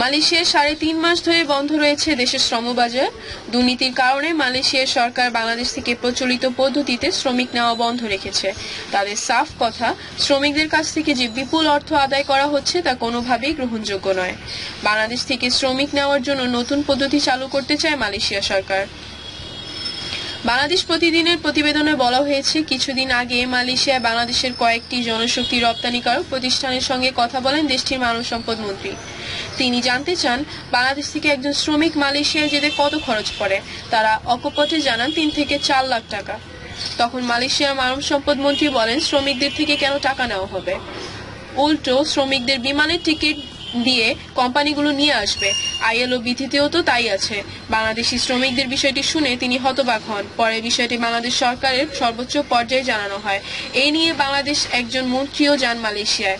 মালয়েশিয়ায় সাড়ে তিন মাস ধরে বন্ধ রয়েছে দেশের শ্রমবাজার। দুর্নীতির কারণে মালয়েশিয়ার সরকার বাংলাদেশ থেকে প্রচলিত পদ্ধতিতে শ্রমিক নেওয়া বন্ধ রেখেছে। তাদের সাফ কথা, শ্রমিকদের কাছ থেকে যে বিপুল অর্থ আদায় করা হচ্ছে তা কোনোভাবেই গ্রহণযোগ্য নয়। বাংলাদেশ থেকে শ্রমিক নেওয়ার জন্য নতুন পদ্ধতি চালু করতে চায় মালয়েশিয়া সরকার। বাংলাদেশ প্রতিদিনের প্রতিবেদনে বলা হয়েছে, কিছুদিন আগে মালয়েশিয়ায় বাংলাদেশের কয়েকটি জনশক্তি রপ্তানিকারক প্রতিষ্ঠানের সঙ্গে কথা বলেন দেশটির মানব সম্পদ মন্ত্রী। তিনি জানতে চান, বাংলাদেশ থেকে একজন শ্রমিক মালয়েশিয়ায় যেতে কত খরচ পড়ে? তারা অকপটে জানান, তিন থেকে চার লাখ টাকা। তখন মালয়েশিয়ার মানব সম্পদ মন্ত্রী বলেন, শ্রমিকদের থেকে কেন টাকা নেওয়া হবে? উল্টো, শ্রমিকদের বিমানের টিকিট দিয়ে কোম্পানিগুলো নিয়ে আসবে। আইএলও বিধিতেও তো তাই আছে। বাংলাদেশি শ্রমিকদের বিষয়টি শুনে তিনি হতবাক হন। পরে বিষয়টি বাংলাদেশ সরকারের সর্বোচ্চ পর্যায়ে জানানো হয়। এই নিয়ে বাংলাদেশ একজন মন্ত্রীও যান মালয়েশিয়ায়।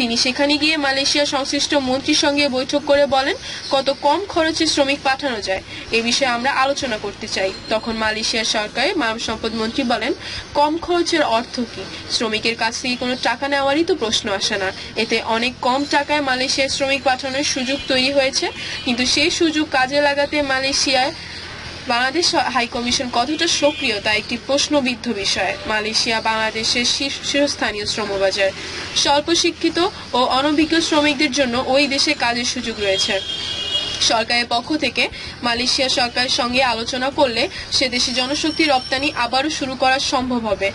তিনি সেখানে গিয়ে মালয়েশিয়া সংশ্লিষ্ট মন্ত্রীর সঙ্গে বৈঠক করে বলেন, কত কম খরচে শ্রমিক পাঠানো যায়, এ বিষয়ে আমরা আলোচনা করতে চাই। তখন মালয়েশিয়ার সরকারের মানব সম্পদ মন্ত্রী বলেন, কম খরচের অর্থ কি? শ্রমিকের কাছ থেকে কোনো টাকা নেওয়ারই তো প্রশ্ন আসে না। এতে অনেক কম টাকায় মালয়েশিয়ায় শ্রমিক পাঠানোর সুযোগ তৈরি হয়েছে, কিন্তু সেই সুযোগ কাজে লাগাতে মালয়েশিয়ায় বাংলাদেশ হাই কমিশন কতটা সক্রিয় তা একটি প্রশ্নবিদ্ধ বিষয়। মালয়েশিয়া, বাংলাদেশের শীর্ষস্থানীয় শ্রমবাজার। স্বল্প শিক্ষিত ও অনভিজ্ঞ শ্রমিকদের জন্য ওই দেশে কাজের সুযোগ রয়েছে। সরকারের পক্ষ থেকে মালয়েশিয়া সরকারের সঙ্গে আলোচনা করলে সে দেশে জনশক্তি রপ্তানি আবারও শুরু করা সম্ভব হবে।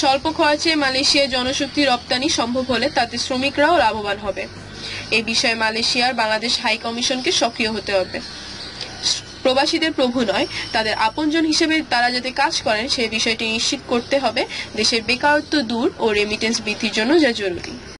স্বল্প খরচে মালয়েশিয়ায় জনশক্তি রপ্তানি সম্ভব হলে তাতে শ্রমিকরাও লাভবান হবে। এ বিষয়ে মালয়েশিয়ার বাংলাদেশ হাই কমিশনকে সক্রিয় হতে হবে। প্রবাসীদের প্রভু নয়, তাদের আপনজন হিসেবে তারা যাতে কাজ করেন, সেই বিষয়টি নিশ্চিত করতে হবে। দেশের বেকারত্ব দূর ও রেমিটেন্স বৃদ্ধির জন্য যা জরুরি।